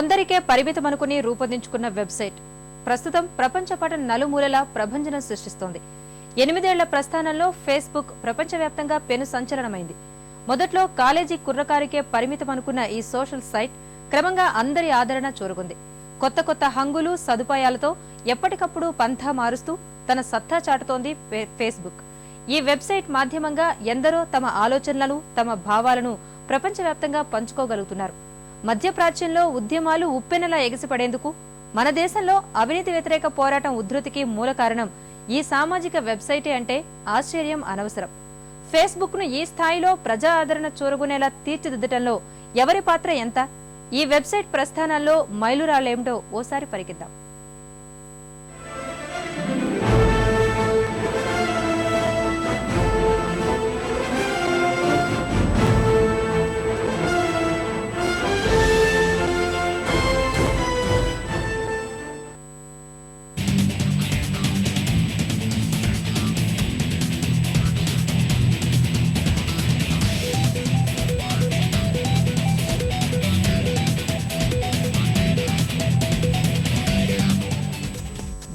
కొందరికే పరిమితమనుకుని రూపొందించుకున్న వెబ్సైట్. ప్రస్తుతం ప్రపంచపట నలుమూలలా ప్రభంజనం సృష్టిస్తోంది. ఎనిమిదేళ్ళ ప్రస్థానంలో ఫేస్బుక్ ప్రపంచవ్యాప్తంగా పెను సంచలనమైంది. మొదట్లో కాలేజీ కుర్రకారికే పరిమితం అనుకున్న ఈ సోషల్ సైట్ క్రమంగా అందరి ఆదరణ చూరుకుంది కొత్త కొత్త హంగులు సదుపాయాలతో ఎప్పటికప్పుడు పంథా మారుస్తూ తన సత్తా చాటుతోంది ఫేస్బుక్. ఈ వెబ్సైట్ మాధ్యమంగా ఎందరో తమ ఆలోచనలను తమ భావాలను ప్రపంచవ్యాప్తంగా పంచుకోగలుగుతున్నారు. మధ్యప్రాచ్యంలో ఉద్యమాలు ఉప్పెనలా ఎగిసిపడేందుకు మన దేశంలో అవినీతి వ్యతిరేక పోరాటం ఉధృతికి మూల కారణం ఈ సామాజిక వెబ్సైటే అంటే ఆశ్చర్యం అనవసరం. ఫేస్బుక్ను ఈ స్థాయిలో ప్రజా ఆదరణ చూరగొనేలా తీర్చిదిద్దటంలో ఎవరి పాత్ర ఎంత? ఈ వెబ్సైట్ ప్రస్థానాల్లో మైలురాలేమిటో ఓసారి పరికిద్దాం.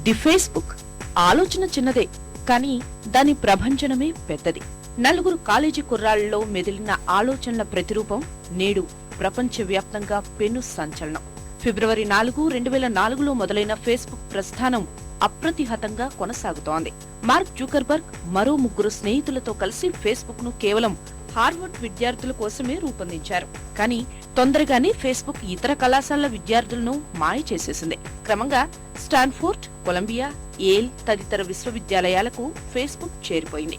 The Facebook. ఆలోచన చిన్నదే కానీ దాని ప్రభంజనమే పెద్దది. నలుగురు కాలేజీ కుర్రాళ్ళలో మెదిలిన ఆలోచనల ప్రతిరూపం నేడు ప్రపంచవ్యాప్తంగా పెను సంచలనం. ఫిబ్రవరి నాలుగు రెండు వేల నాలుగులో మొదలైన ఫేస్బుక్ ప్రస్థానం అప్రతిహతంగా కొనసాగుతోంది. మార్క్ జూకర్బర్గ్ మరో ముగ్గురు స్నేహితులతో కలిసి ఫేస్బుక్ను కేవలం హార్వర్డ్ విద్యార్థుల కోసమే రూపొందించారు. కానీ తొందరగానే ఫేస్బుక్ ఇతర కళాశాలల విద్యార్థులను మాయ చేసేసింది. క్రమంగా స్టాన్ఫోర్డ్ కొలంబియా ఏల్ తదితర విశ్వవిద్యాలయాలకు ఫేస్బుక్ చేరిపోయింది.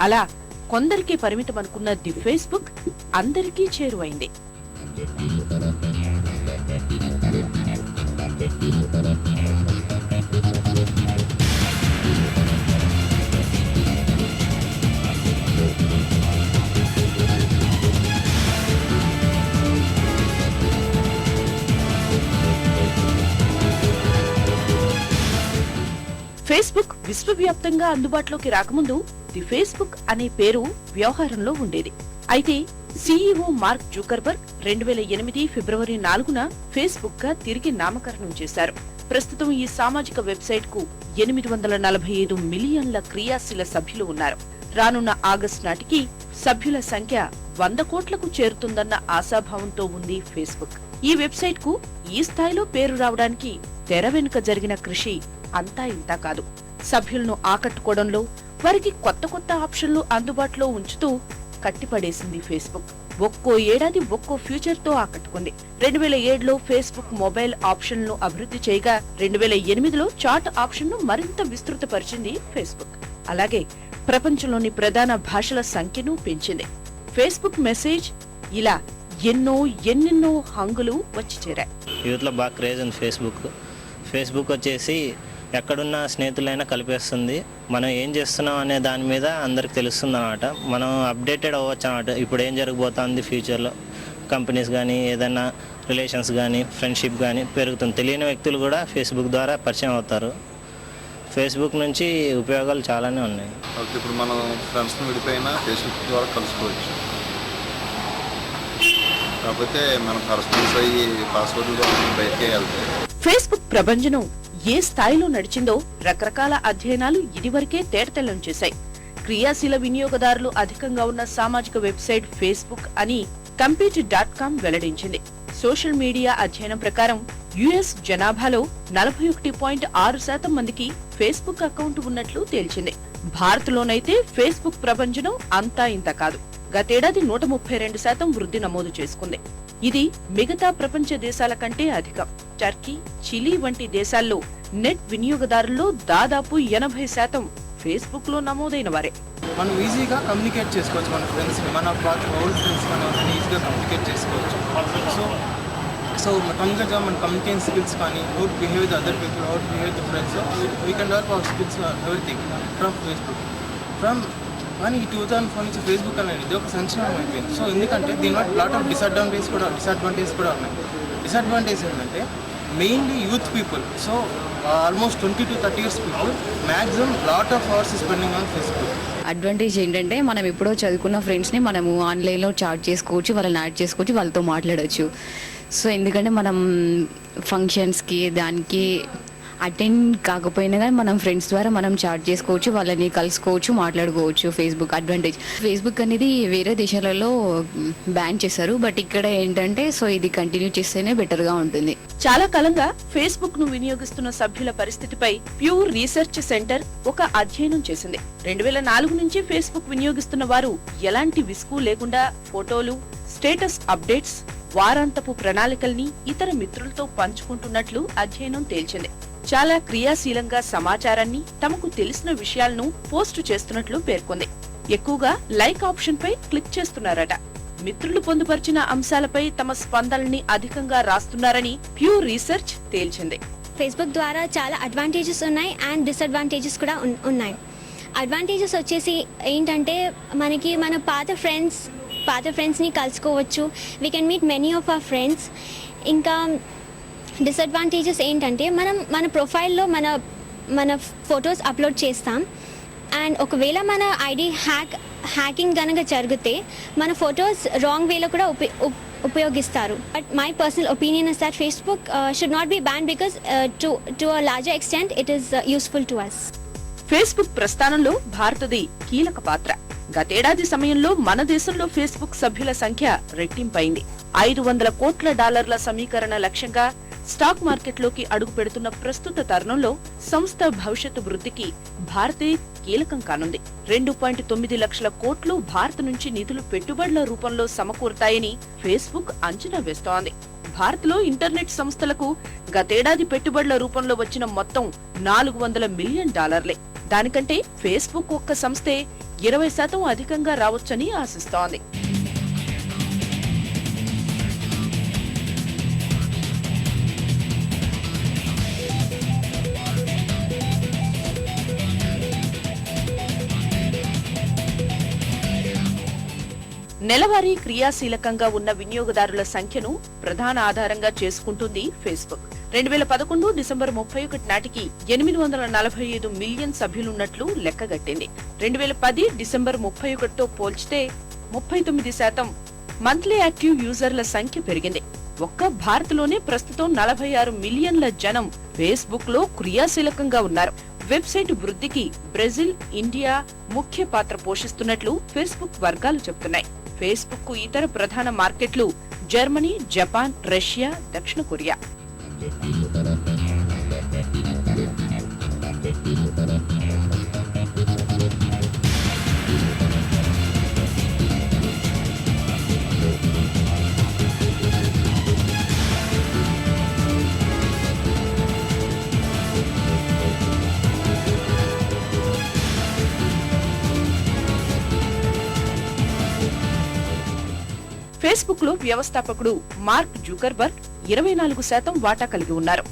అలా కొందరికి పరిమితం అనుకున్న ది ఫేస్బుక్ అందరికీ చేరువైంది. ఫేస్బుక్ విశ్వవ్యాప్తంగా అందుబాటులోకి రాకముందు ది ఫేస్బుక్ అనే పేరు వ్యవహారంలో ఉండేది. అయితే సీఈఓ మార్క్ జూకర్బర్గ్ రెండు వేల ఎనిమిది ఫిబ్రవరి నాలుగున ఫేస్బుక్గా తిరిగి నామకరణం చేశారు. ప్రస్తుతం ఈ సామాజిక వెబ్సైట్కు ఎనిమిది వందల నలభై ఐదు మిలియన్ల క్రియాశీల సభ్యులు ఉన్నారు. రానున్న ఆగస్టు నాటికి సభ్యుల సంఖ్య వంద కోట్లకు చేరుతుందన్న ఆశాభావంతో ఉంది ఫేస్బుక్. ఈ వెబ్సైట్కు ఈ స్థాయిలో పేరు రావడానికి తెర వెనుక జరిగిన కృషి అంతా ఇంతా కాదు. సభ్యులను ఆకట్టుకోవడంలో వారికి కొత్త కొత్త ఆప్షన్లు అందుబాటులో ఉంచుతూ కట్టిపడేసింది ఫేస్బుక్. ఒక్కో ఏడాది ఒక్కో ఫ్యూచర్తో ఆకట్టుకుంది. రెండు వేల ఏడులో ఫేస్బుక్ మొబైల్ ఆప్షన్లను అభివృద్ధి చేయగా రెండు వేల ఎనిమిదిలో చాట్ ఆప్షన్ను మరింత విస్తృతపరిచింది ఫేస్బుక్. అలాగే ప్రపంచంలోని ప్రధాన భాషల సంఖ్యను పెంచింది. ఫేస్బుక్ మెసేజ్ ఇలా ఎన్నో ఎన్నెన్నో హంగులు వచ్చి చేరాయి. యూత్లో బాగా క్రేజ్ ఉంది ఫేస్బుక్. ఫేస్బుక్ వచ్చేసి ఎక్కడున్న స్నేహితులైనా కలిపేస్తుంది. మనం ఏం చేస్తున్నాం అనే దాని మీద అందరికి తెలుస్తుంది అనమాట మనం అప్డేటెడ్ అవ్వచ్చు అనమాట ఇప్పుడు ఏం జరగబోతోంది ఫ్యూచర్లో? కంపెనీస్ కానీ ఏదైనా రిలేషన్స్ కానీ ఫ్రెండ్షిప్ కానీ పెరుగుతుంది. తెలియని వ్యక్తులు కూడా ఫేస్బుక్ ద్వారా పరిచయం అవుతారు. ఫేస్బుక్ నుంచి ఉపయోగాలు చాలానే ఉన్నాయి. ఓకే ఇప్పుడు మనం ఫ్రెండ్స్ని విడిపోయినా ఫేస్బుక్ ద్వారా కలుసుకోవచ్చు. కాకపోతే మనం కరస్పాండ్స్ అయ్యి పాస్వర్డ్లు బయటకే వెళ్తాయి ఫేస్బుక్ ప్రభంజనం ఏ స్థాయిలో నడిచిందో రకరకాల అధ్యయనాలు ఇదివరకే తేటతెల్లం చేశాయి. క్రియాశీల వినియోగదారులు అధికంగా ఉన్న సామాజిక వెబ్సైట్ ఫేస్బుక్ అని కంపీట్ డాట్ కామ్ వెల్లడించింది. సోషల్ మీడియా అధ్యయనం ప్రకారం యుఎస్ జనాభాలో నలభై ఒకటి పాయింట్ ఆరు శాతం మందికి ఫేస్బుక్ అకౌంట్ ఉన్నట్లు తేల్చింది. భారత్లోనైతే ఫేస్బుక్ ప్రపంచం అంతా ఇంత కాదు. గతేడాది నూట ముప్పై రెండు శాతం వృద్ధి నమోదు చేసుకుంది. ఇది మిగతా ప్రపంచ దేశాల కంటే అధికం. టర్కీ చిలీ వంటి దేశాల్లో నెట్ వినియోగదారుల్లో దాదాపు ఎనభై శాతం ఫేస్బుక్లో నమోదైన వారే. మనం ఈజీగా కమ్యూనికేట్ చేసుకోవచ్చు మన ఫ్రెండ్స్ మన ఓల్డ్ ఫ్రెండ్స్ మనం ఈజీగా కమ్యూనికేట్ చేసుకోవచ్చు. సో సో కమ్యూనికేట్ మన కమ్యూనికేషన్ స్కిల్స్ కానీ out behave with other people out behave with friends we can develop our skills everything from Facebook. From కానీ ఈ టూ థౌసండ్ ఫోర్ నుంచి ఫేస్బుక్ అనేది ఇది ఒక సంచలనం అయిపోయింది. సో ఎందుకంటే దీనివల్ల లాట్ ఆఫ్ డిసడ్వాంటేజ్ కూడా డిసడ్వాంటేజ్ కూడా ఉన్నాయి. డిసడ్వాంటేజ్ ఏంటంటే mainly youth people so almost twenty to thirty years people maximum lot of hours spending on Facebook advantage ఏంటంటే మనం ఎప్పుడో చదువుకున్న ఫ్రెండ్స్ని మనము ఆన్లైన్లో చాట్ చేసుకోవచ్చు వాళ్ళని యాడ్ చేసుకోవచ్చు వాళ్ళతో మాట్లాడవచ్చు సో ఎందుకంటే మనం ఫంక్షన్స్కి దానికి అటెండ్ కాకపోయినా కానీ మనం ఫ్రెండ్స్ ద్వారా మనం చాట్ చేసుకోవచ్చు వాళ్ళని కలుసుకోవచ్చు మాట్లాడుకోవచ్చు ఫేస్బుక్ అడ్వాంటేజ్ ఫేస్బుక్ అనేది వేరే దేశాలలో బ్యాన్ చేశారు. బట్ ఇక్కడ ఏంటంటే సో ఇది కంటిన్యూ చేస్తేనే బెటర్గా ఉంటుంది. చాలా కాలంగా ఫేస్బుక్ను వినియోగిస్తున్న సభ్యుల పరిస్థితిపై ప్యూర్ రీసెర్చ్ సెంటర్ ఒక అధ్యయనం చేసింది. రెండు వేల నాలుగు నుంచి ఫేస్బుక్ వినియోగిస్తున్న వారు ఎలాంటి విసుగు లేకుండా ఫోటోలు స్టేటస్ అప్డేట్స్ వారాంతపు ప్రణాళికల్ని ఇతర మిత్రులతో పంచుకుంటున్నట్లు అధ్యయనం తేల్చింది. చాలా క్రియాశీలంగా సమాచారాన్ని తమకు తెలిసిన విషయాలను పోస్టు చేస్తున్నట్లు పేర్కొంది. ఎక్కువగా లైక్ ఆప్షన్ పై క్లిక్ చేస్తున్నారట. మిత్రులు పొందుపరిచిన అంశాలపై తమ స్పందనల్ని అధికంగా రాస్తున్నారని ప్యూ రీసెర్చ్ తేల్చింది. ఫేస్బుక్ ద్వారా చాలా అడ్వాంటేజెస్ ఉన్నాయి అండ్ డిసడ్వాంటేజెస్ కూడా ఉన్నాయి. అడ్వాంటేజెస్ వచ్చేసి ఏంటంటే మనకి మన పాత ఫ్రెండ్స్ పాత ఫ్రెండ్స్ని కలుసుకోవచ్చు. We can meet many of our friends ఇంకా డిసడ్వాంటేజెస్ ఏంటంటే మనం మన ప్రొఫైల్లో మన మన ఫొటోస్ అప్లోడ్ చేస్తాం. అండ్ ఒకవేళ మన ఐడి హ్యాక్ హ్యాకింగ్ కనుక జరిగితే మన ఫొటోస్ రాంగ్ వేలో కూడా ఉప ఉపయోగిస్తారు. But my personal opinion is that Facebook should not be ban because to to a larger extent it is useful to us Facebook ప్రస్థానంలో భారతది కీలక పాత్ర. గతేడాది సమయంలో మన దేశంలో ఫేస్బుక్ సభ్యుల సంఖ్య రెట్టింపైంది. ఐదు వందల కోట్ల డాలర్ల సమీకరణ లక్ష్యంగా స్టాక్ మార్కెట్లోకి అడుగు పెడుతున్న ప్రస్తుత తరుణంలో సంస్థ భవిష్యత్తు వృద్ధికి భారతే కీలకం కానుంది. రెండు పాయింట్ తొమ్మిది లక్షల కోట్లు భారత్ నుంచి నిధులు పెట్టుబడుల రూపంలో సమకూరుతాయని ఫేస్బుక్ అంచనా వేస్తోంది. భారత్లో ఇంటర్నెట్ సంస్థలకు గతేడాది పెట్టుబడుల రూపంలో వచ్చిన మొత్తం నాలుగు వందల మిలియన్ డాలర్లే. దానికంటే ఫేస్బుక్ ఒక్క సంస్థే ఇరవై శాతం అధికంగా రావచ్చని ఆశిస్తోంది. నెలవారీ క్రియాశీలకంగా ఉన్న వినియోగదారుల సంఖ్యను ప్రధాన ఆధారంగా చేసుకుంటుంది ఫేస్బుక్. రెండు వేల పదకొండు డిసెంబర్ ముప్పై ఒకటి నాటికి ఎనిమిది వందల నలభై ఐదు మిలియన్ సభ్యులున్నట్లు లెక్కగట్టింది. రెండు వేల పది డిసెంబర్ ముప్పై ఒకటితో పోల్చితే ముప్పై తొమ్మిది శాతం మంత్లీ యాక్టివ్ యూజర్ల సంఖ్య పెరిగింది. ఒక్క భారత్లోనే ప్రస్తుతం నలభై ఆరు మిలియన్ల జనం ఫేస్బుక్లో క్రియాశీలకంగా ఉన్నారు. వెబ్సైట్ వృద్ధికి బ్రెజిల్ ఇండియా ముఖ్య పాత్ర పోషిస్తున్నట్లు ఫేస్బుక్ వర్గాలు చెబుతున్నాయి. ఫేస్బుక్ ఇతర ప్రధాన మార్కెట్లు జర్మనీ జపాన్ రష్యా దక్షిణ కొరియా. ఫేస్బుక్లో వ్యవస్థాపకుడు మార్క్ జూకర్బర్గ్ ఇరవై నాలుగు శాతం వాటా కలిగి ఉన్నారు.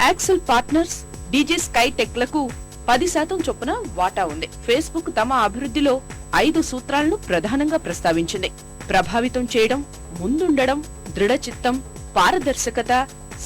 యాక్సెల్ పార్ట్నర్స్ డీజీ స్కై టెక్లకు పది శాతం చొప్పున వాటా ఉంది. ఫేస్బుక్ తమ అభివృద్ధిలో ఐదు సూత్రాలను ప్రధానంగా ప్రస్తావించింది. ప్రభావితం చేయడం ముందుండడం దృఢచిత్తం పారదర్శకత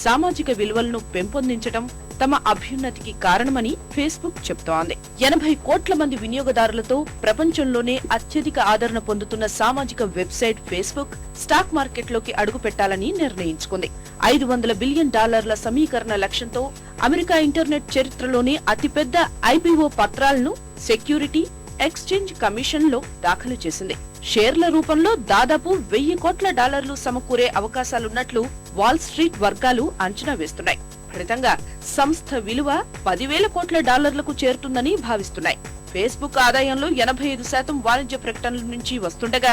సామాజిక విలువలను పెంపొందించడం తమ అభ్యున్నతికి కారణమని ఫేస్బుక్ చెప్తోంది. ఎనభై కోట్ల మంది వినియోగదారులతో ప్రపంచంలోనే అత్యధిక ఆదరణ పొందుతున్న సామాజిక వెబ్సైట్ ఫేస్బుక్ స్టాక్ మార్కెట్లోకి అడుగు పెట్టాలని నిర్ణయించుకుంది. ఐదు వందల బిలియన్ డాలర్ల సమీకరణ లక్ష్యంతో అమెరికా ఇంటర్నెట్ చరిత్రలోనే అతిపెద్ద ఐపీఓ పత్రాలను సెక్యూరిటీ ఎక్స్చేంజ్ కమిషన్లో దాఖలు చేసింది. షేర్ల రూపంలో దాదాపు వెయ్యి కోట్ల డాలర్లు సమకూరే అవకాశాలున్నట్లు వాల్ స్ట్రీట్ వర్గాలు అంచనా వేస్తున్నాయి. క్రితంగా సంస్థ విలువ పదివేల కోట్ల డాలర్లకు చేరుతుందని భావిస్తున్నాయి. ఫేస్బుక్ ఆదాయంలో ఎనభై ఐదు శాతం వాణిజ్య ప్రకటనల నుంచి వస్తుండగా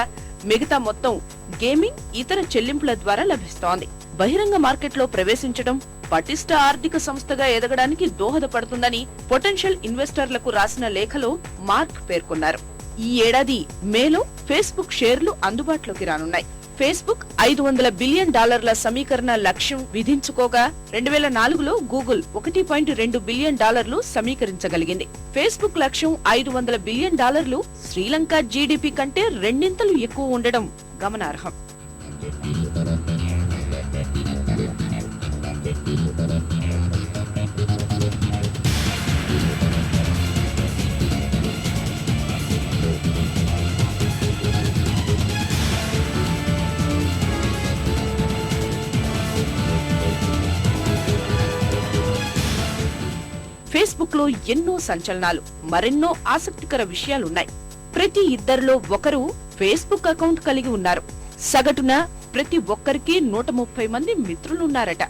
మిగతా మొత్తం గేమింగ్ ఇతర చెల్లింపుల ద్వారా లభిస్తోంది. బహిరంగ మార్కెట్లో ప్రవేశించడం పటిష్ట ఆర్థిక సంస్థగా ఎదగడానికి దోహదపడుతుందని పొటెన్షియల్ ఇన్వెస్టర్లకు రాసిన లేఖలో మార్క్ పేర్కొన్నారు. ఈ ఏడాది మేలో ఫేస్బుక్ షేర్లు అందుబాటులోకి రానున్నాయి. ఫేస్బుక్ ఐదు వందల బిలియన్ డాలర్ల సమీకరణ లక్ష్యం విధించుకోగా రెండు వేల నాలుగులో గూగుల్ ఒకటి పాయింట్ రెండు బిలియన్ డాలర్లు సమీకరించగలిగింది. ఫేస్బుక్ లక్ష్యం ఐదు వందల బిలియన్ డాలర్లు శ్రీలంక జీడిపి కంటే రెండింతలు ఎక్కువ ఉండడం గమనార్హం. లో ఎన్నో సంచలనాలు మరెన్నో ఆసక్తికర విషయాలున్నాయి. ప్రతి ఇద్దరిలో ఒకరు ఫేస్బుక్ అకౌంట్ కలిగి ఉన్నారు. సగటున ప్రతి ఒక్కరికి నూట ముప్పై మంది మిత్రులున్నారట.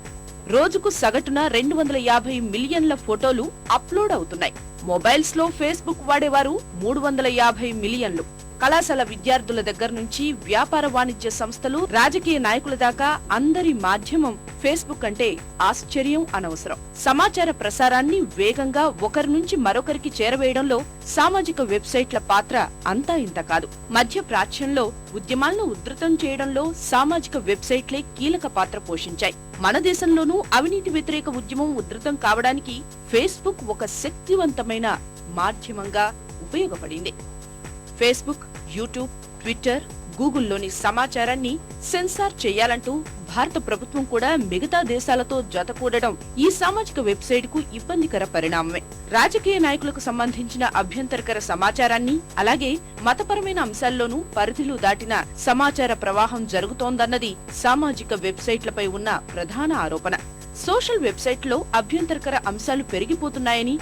రోజుకు సగటున రెండు వందల యాభై మిలియన్ల ఫోటోలు అప్లోడ్ అవుతున్నాయి. మొబైల్స్లో ఫేస్బుక్ వాడేవారు మూడు వందల యాభై మిలియన్లు. కళాశాల విద్యార్థుల దగ్గర నుంచి వ్యాపార వాణిజ్య సంస్థలు రాజకీయ నాయకుల దాకా అందరి మాధ్యమం ఫేస్బుక్ అంటే ఆశ్చర్యం అనవసరం. సమాచార ప్రసారాన్ని వేగంగా ఒకరి నుంచి మరొకరికి చేరవేయడంలో సామాజిక వెబ్సైట్ల పాత్ర అంతా ఇంత కాదు. మధ్య ప్రాచ్యంలో ఉద్యమాలను ఉధృతం చేయడంలో సామాజిక వెబ్సైట్లే కీలక పాత్ర పోషించాయి. మన దేశంలోనూ అవినీతి వ్యతిరేక ఉద్యమం ఉధృతం కావడానికి ఫేస్బుక్ ఒక శక్తివంతమైన మాధ్యమంగా ఉపయోగపడింది. ఫేస్బుక్ యూట్యూబ్ ట్విట్టర్ గూగుల్లోని సమాచారాన్ని సెన్సార్ చేయాలంటూ భారత ప్రభుత్వం కూడా మిగతా దేశాలతో జతకూడడం ఈ సామాజిక వెబ్సైట్కు ఇబ్బందికర పరిణామమే. రాజకీయ నాయకులకు సంబంధించిన అభ్యంతరకర సమాచారాన్ని అలాగే మతపరమైన అంశాల్లోనూ పరిధులు దాటిన సమాచార ప్రవాహం జరుగుతోందన్నది సామాజిక వెబ్సైట్లపై ఉన్న ప్రధాన ఆరోపణ. సోషల్ వెబ్సైట్లో అభ్యంతరకర అంశాలు పెరిగిపోతున్నాయని